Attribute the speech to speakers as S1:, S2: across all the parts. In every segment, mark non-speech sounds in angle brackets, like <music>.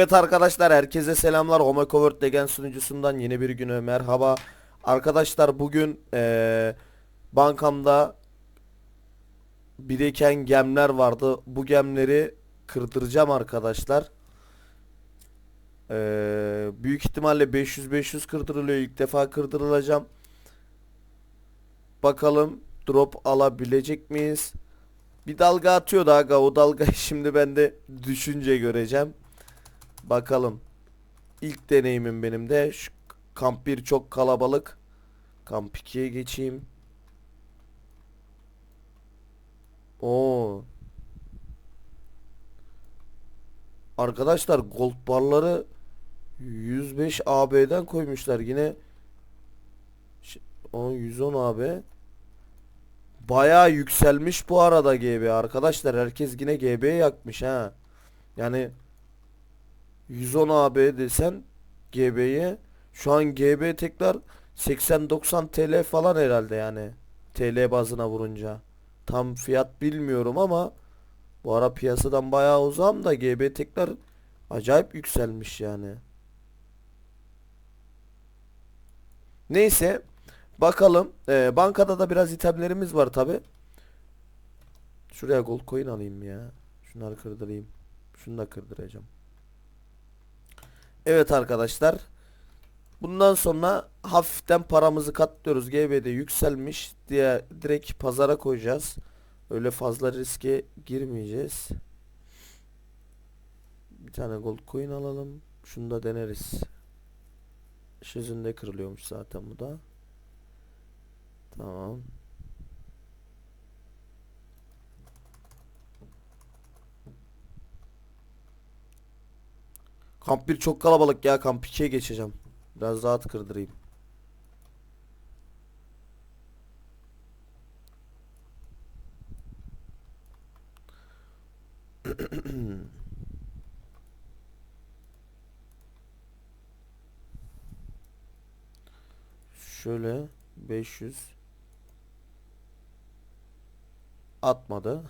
S1: Evet arkadaşlar herkese selamlar. Home Covert Legend sunucusundan yeni bir güne merhaba. Arkadaşlar bugün eee, bankamda biriken gemler vardı. Bu gemleri kırdıracağım arkadaşlar. Eee, büyük ihtimalle 500-500 kırdırılıyor. İlk defa kırdırılacağım. Bakalım drop alabilecek miyiz? Bir dalga atıyordu aga. O dalgayı <laughs> şimdi ben de düşünce göreceğim. Bakalım. İlk deneyimim benim de. Şu kamp 1 çok kalabalık. Kamp 2'ye geçeyim. Oo. Arkadaşlar gold barları 105 AB'den koymuşlar yine. Ş- O 110 AB. Bayağı yükselmiş bu arada GB arkadaşlar. Herkes yine GB yakmış ha. Yani 110 AB desen GB'ye şu an GB tekrar 80-90 TL falan herhalde yani. TL bazına vurunca. Tam fiyat bilmiyorum ama bu ara piyasadan bayağı uzağım da GB tekrar acayip yükselmiş yani. Neyse bakalım. Ee, bankada da biraz itemlerimiz var tabi. Şuraya gold coin alayım ya. Şunları kırdırayım. Şunu da kırdıracağım. Evet arkadaşlar. Bundan sonra hafiften paramızı katlıyoruz. GB'de yükselmiş diye direkt pazara koyacağız. Öyle fazla riske girmeyeceğiz. Bir tane gold coin alalım. Şunu da deneriz. Şözünde kırılıyormuş zaten bu da. Tamam. Kamp 1 çok kalabalık ya. Kamp 2'ye geçeceğim. Biraz rahat kırdırayım. Şöyle 500 atmadı.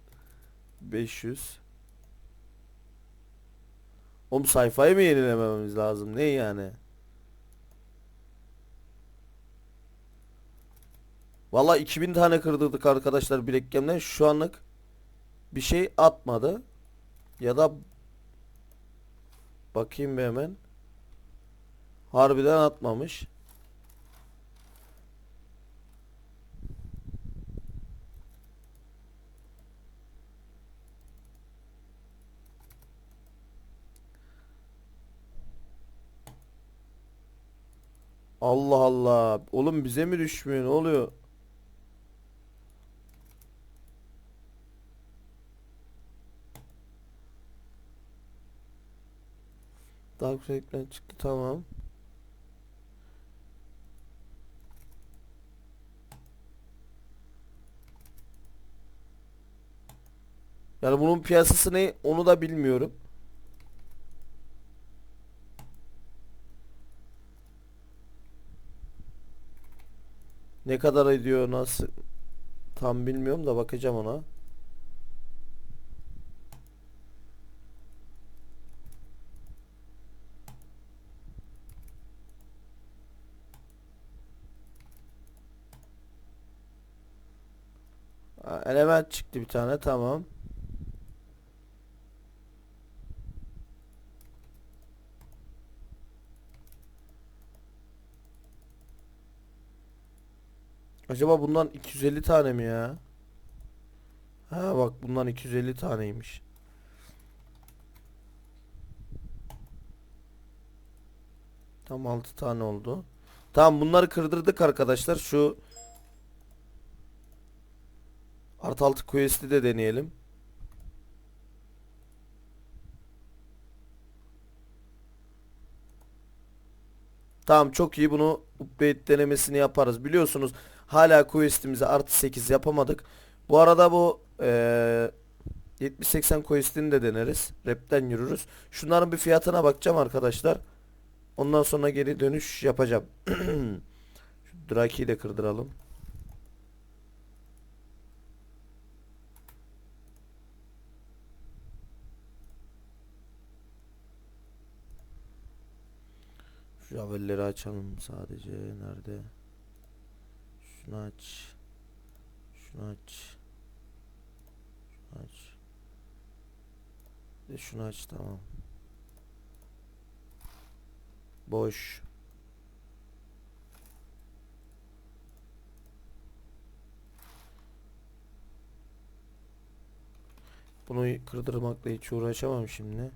S1: <laughs> 500 Oğlum sayfayı mı yenilememiz lazım? Ne yani? Valla 2000 tane kırdırdık arkadaşlar bilekgemden. Şu anlık bir şey atmadı. Ya da bakayım bir hemen. Harbiden atmamış. Allah Allah. Oğlum bize mi düşmüyor? Ne oluyor? Dark Rake'den çıktı tamam. Yani bunun piyasası ne onu da bilmiyorum. Ne kadar ediyor nasıl tam bilmiyorum da bakacağım ona. Element çıktı bir tane tamam. Acaba bundan 250 tane mi ya? Ha bak bundan 250 taneymiş. Tam 6 tane oldu. Tamam bunları kırdırdık arkadaşlar. Şu Art 6 quest'i de deneyelim. Tamam çok iyi bunu upgrade denemesini yaparız. Biliyorsunuz hala quest'imizi artı 8 yapamadık. Bu arada bu eee 70-80 quest'ini de deneriz. Rap'ten yürürüz. Şunların bir fiyatına bakacağım arkadaşlar. Ondan sonra geri dönüş yapacağım. <clears throat> Şu Draki'yi de kırdıralım. Şu Javelleri açalım sadece. Nerede? Şunu aç. Şunu aç. Şunu aç. De şunu aç tamam. Boş. Bunu kırdırmakla hiç uğraşamam şimdi.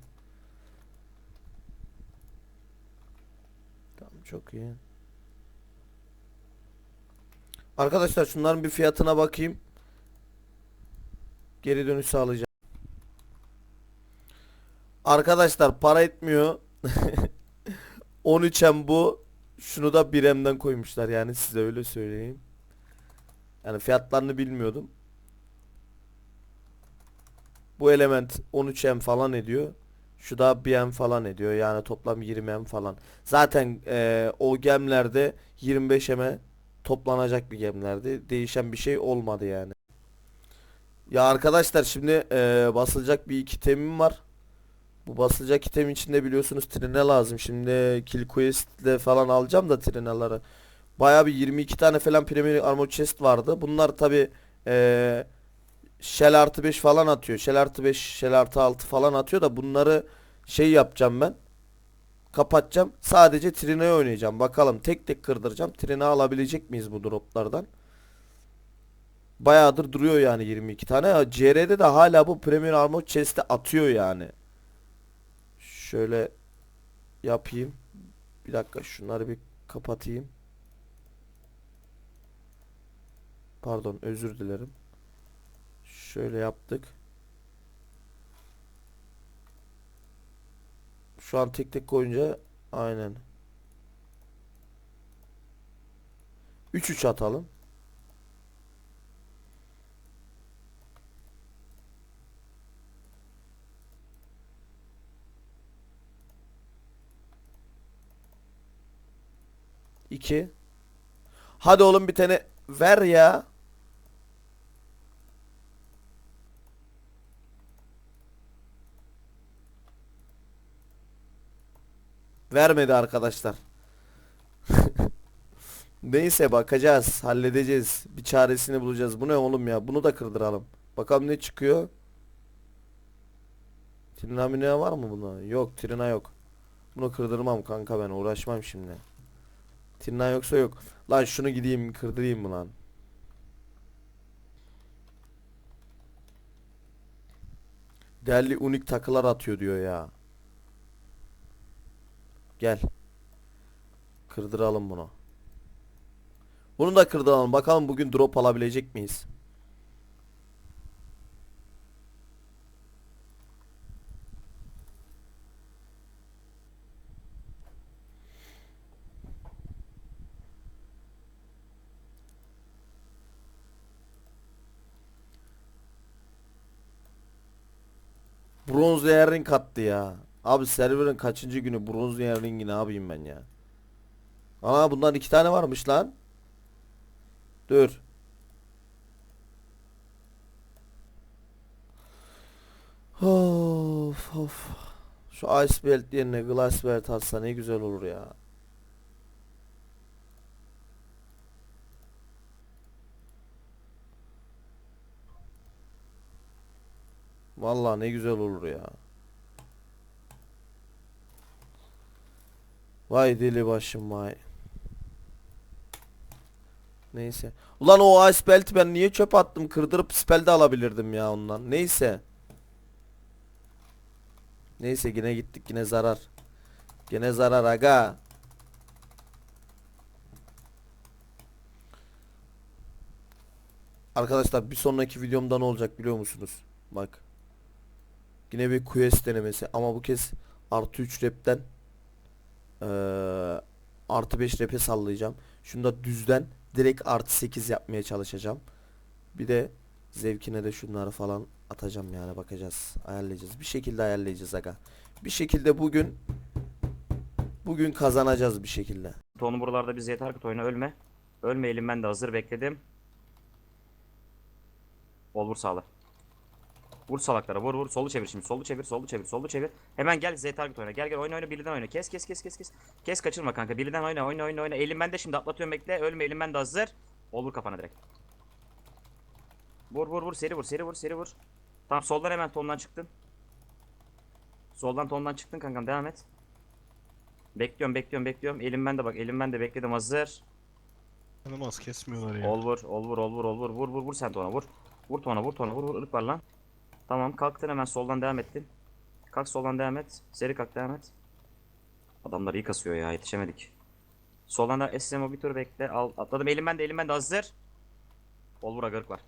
S1: Tamam çok iyi. Arkadaşlar şunların bir fiyatına bakayım. Geri dönüş sağlayacağım. Arkadaşlar para etmiyor. <laughs> 13M bu. Şunu da 1M'den koymuşlar yani size öyle söyleyeyim. Yani fiyatlarını bilmiyordum. Bu element 13M falan ediyor. Şu da 1M falan ediyor. Yani toplam 20M falan. Zaten eee, o gemlerde 25M'e toplanacak bir gemlerdi. Değişen bir şey olmadı yani. Ya arkadaşlar şimdi eee, basılacak bir iki temim var. Bu basılacak item içinde biliyorsunuz trine lazım. Şimdi Kill Quest'le falan alacağım da trinaları. Baya bir 22 tane falan Premier Armor Chest vardı. Bunlar tabi eee Shell artı 5 falan atıyor. Shell artı 5, Shell artı 6 falan atıyor da bunları şey yapacağım ben. Kapatacağım. Sadece Trina'yı oynayacağım. Bakalım tek tek kırdıracağım. Trina alabilecek miyiz bu droplardan? Bayağıdır duruyor yani 22 tane. CR'de de hala bu Premier Armor Chest'i atıyor yani. Şöyle yapayım. Bir dakika şunları bir kapatayım. Pardon özür dilerim. Şöyle yaptık. Şu an tek tek koyunca aynen. 3-3 atalım. İki. Hadi oğlum bir tane ver ya. Vermedi arkadaşlar. <laughs> Neyse bakacağız. Halledeceğiz. Bir çaresini bulacağız. Bu ne oğlum ya? Bunu da kırdıralım. Bakalım ne çıkıyor. Trina mine var mı buna? Yok Trina yok. Bunu kırdırmam kanka ben uğraşmam şimdi. Trina yoksa yok. Lan şunu gideyim kırdırayım mı lan? Değerli unik takılar atıyor diyor ya. Gel. Kırdıralım bunu. Bunu da kırdıralım. Bakalım bugün drop alabilecek miyiz? Bronz ring attı ya. Abi serverın kaçıncı günü bronz ringi ne yapayım ben ya? Aa bundan iki tane varmış lan. Dur. Of of. Şu ice belt yerine glass belt atsa ne güzel olur ya. Vallahi ne güzel olur ya. Vay deli başım vay. Neyse. Ulan o ice belt'i ben niye çöp attım? Kırdırıp spell alabilirdim ya ondan. Neyse. Neyse yine gittik yine zarar. Yine zarar aga. Arkadaşlar bir sonraki videomda ne olacak biliyor musunuz? Bak. Yine bir quest denemesi ama bu kez artı 3 repten eee, artı 5 rep'e sallayacağım. Şunu da düzden direkt artı 8 yapmaya çalışacağım. Bir de zevkine de şunları falan atacağım yani bakacağız. Ayarlayacağız. Bir şekilde ayarlayacağız aga. Bir şekilde bugün bugün kazanacağız bir şekilde.
S2: Tonu buralarda biz yeter ki oyuna ölme. Ölmeyelim ben de hazır bekledim. Bol vur. Vur salaklara vur vur solu çevir şimdi solu çevir solu çevir solu çevir. Hemen gel Z target oyna gel gel oyna oyna birden oyna kes kes kes kes kes. Kes kaçırma kanka birden oyna oyna oyna oyna. Elim bende şimdi atlatıyorum bekle ölme elim bende hazır. Olur kafana direkt. Vur vur vur seri vur seri vur seri vur. Tamam soldan hemen tondan çıktın. Soldan tondan çıktın kankam devam et. Bekliyorum bekliyorum bekliyorum. Elim bende bak elim bende bekledim hazır.
S3: İnanılmaz kesmiyorlar ya.
S2: Ol vur, ol vur, ol vur, ol vur, vur vur vur sen de ona vur. Vur tona, vur tona, vur vur ırk var lan. Tamam kalktın hemen soldan devam ettin. Kalk soldan devam et. Seri kalk devam et. Adamlar iyi kasıyor ya yetişemedik. Soldan da SMO bir tur bekle. Al, atladım elim bende elim bende hazır. Ol vur agırk var.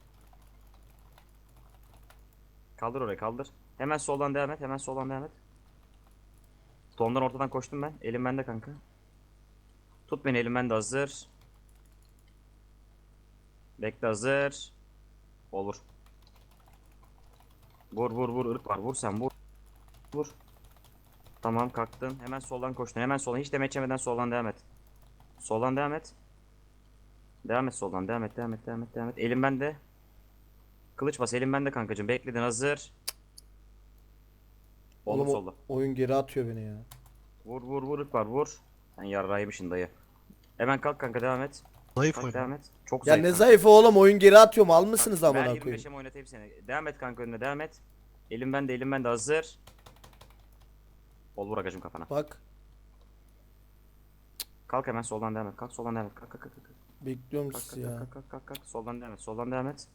S2: Kaldır orayı kaldır. Hemen soldan devam et hemen soldan devam et. Tondan ortadan koştum ben. Elim bende kanka. Tut beni elim bende hazır. Bekle hazır. Olur. Vur vur vur ırk var. Vur sen vur. Vur. Tamam kalktın. Hemen soldan koştun. Hemen soldan. Hiç demet yemeden soldan devam et. Soldan devam et. Devam et soldan. Devam et. Devam et. Devam et. Devam et. Elim bende. Kılıç bas. Elim bende kankacığım. Bekledin hazır. Oğlum
S1: Oğlum
S2: solda.
S1: oyun geri atıyor beni ya.
S2: Vur vur vur ırk var. Vur. Sen yarrağıymışsın dayı. Hemen kalk kanka devam et.
S3: Zayıf oyun.
S2: devam et. Çok
S1: Ya
S2: zayıf
S1: ne
S2: kanka.
S1: zayıfı oğlum oyun geri atıyor mal mısınız
S2: Ben
S1: amına koyayım?
S2: 25'e mi oynatayım seni? Devam et kanka önüne devam et. Elim bende elim bende hazır. Ol vur agacım kafana.
S1: Bak
S2: Kalk hemen soldan devam et. Kalk soldan devam et. Kalk kalk kalk. kalk.
S1: bekliyorum
S2: Kalk
S1: sizi
S2: kalk
S1: ya.
S2: kalk kalk kalk kalk. Soldan devam et. Soldan devam et.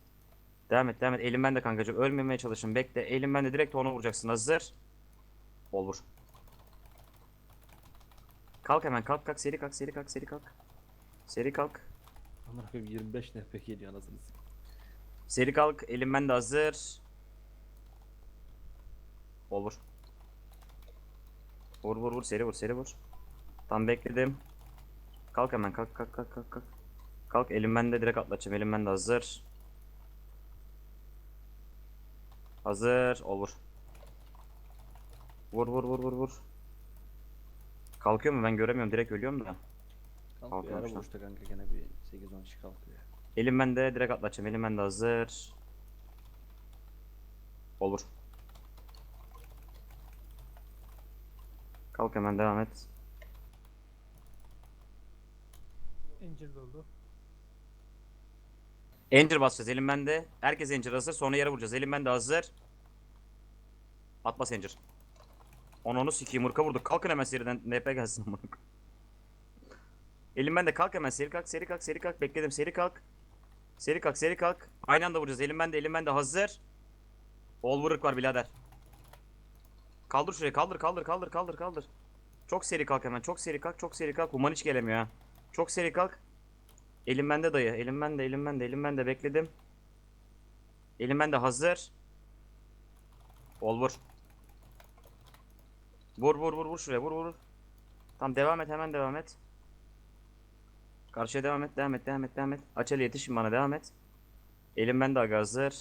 S2: Devam et devam et. Elim bende kankacım. Ölmemeye çalışın. Bekle. Elim bende direkt ona vuracaksın. Hazır. Ol vur. Kalk hemen kalk kalk seri kalk seri kalk seri kalk. Seri kalk.
S4: Amına koyayım 25 nefek geliyor anasını satayım.
S2: Seri kalk. Elim bende hazır. Olur. Vur vur vur seri vur seri vur. Tam bekledim. Kalk hemen kalk kalk kalk kalk kalk. Kalk elim bende direkt atlatacağım. Elim bende hazır. Hazır olur. Vur vur vur vur vur. Kalkıyor mu ben göremiyorum direkt ölüyorum da.
S4: Kalkıyor ara boşta kanka gene bir 8-10 kişi kalkıyor.
S2: Elim bende direkt atlatacağım. Elim bende hazır. Olur. Kalk hemen devam et.
S5: Angel oldu.
S2: Enter basacağız. Elim bende. Herkes enter hazır. Sonra yere vuracağız. Elim bende hazır. Atma enter. Onu onu sikeyim. Mırka vurduk. Kalkın hemen seriden. NP gelsin. Elim bende. Kalk hemen. Seri kalk. Seri kalk. Seri kalk. Bekledim. Seri kalk. Seri kalk. Seri kalk. Aynı anda vuracağız. Elim bende. Elim bende. Hazır. Ol vuruk var birader. Kaldır şurayı. Kaldır. Kaldır. Kaldır. Kaldır. Kaldır. Çok seri kalk hemen. Çok seri kalk. Çok seri kalk. Human hiç gelemiyor ha. Çok seri kalk. Elim bende dayı. Elim bende, elim bende, elim bende bekledim. Elim bende hazır. Ol vur. Vur vur vur vur şuraya vur vur. Tamam devam et hemen devam et. Karşıya devam et devam et devam et devam et. Aç el yetişin bana devam et. Elim bende aga hazır.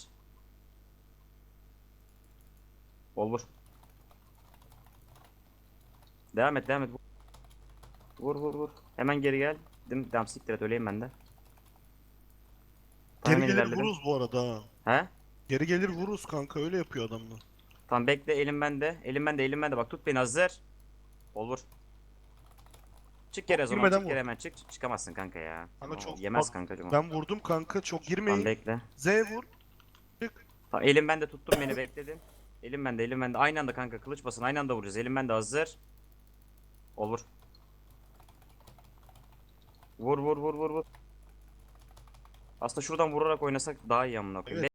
S2: Ol vur. Devam et devam et. Vur vur vur. Hemen geri gel. Dim, tamam siktir et öleyim ben de. Tamam,
S3: Geri gelir
S2: ilerledim.
S3: vururuz bu arada ha.
S2: He?
S3: Geri gelir vururuz kanka öyle yapıyor adamlar.
S2: Tamam bekle elim bende. Elim bende elim bende bak tut beni hazır. Olur. Çık geri o zaman
S3: Girmeden
S2: çık
S3: vur.
S2: hemen çık. Çıkamazsın kanka ya.
S3: Kanka
S2: Oo,
S3: çok-
S2: Yemez
S3: bak,
S2: kankacım. o.
S3: Ben vurdum kanka çok
S2: Tamam
S3: girmeyin.
S2: bekle.
S3: Z vur.
S2: Tamam, elim bende tuttum beni bekledin. Elim bende elim bende. Aynı anda kanka kılıç basın aynı anda vuracağız. Elim bende hazır. Olur. Vur vur vur vur vur. Aslında şuradan vurarak oynasak daha iyi amına koyayım.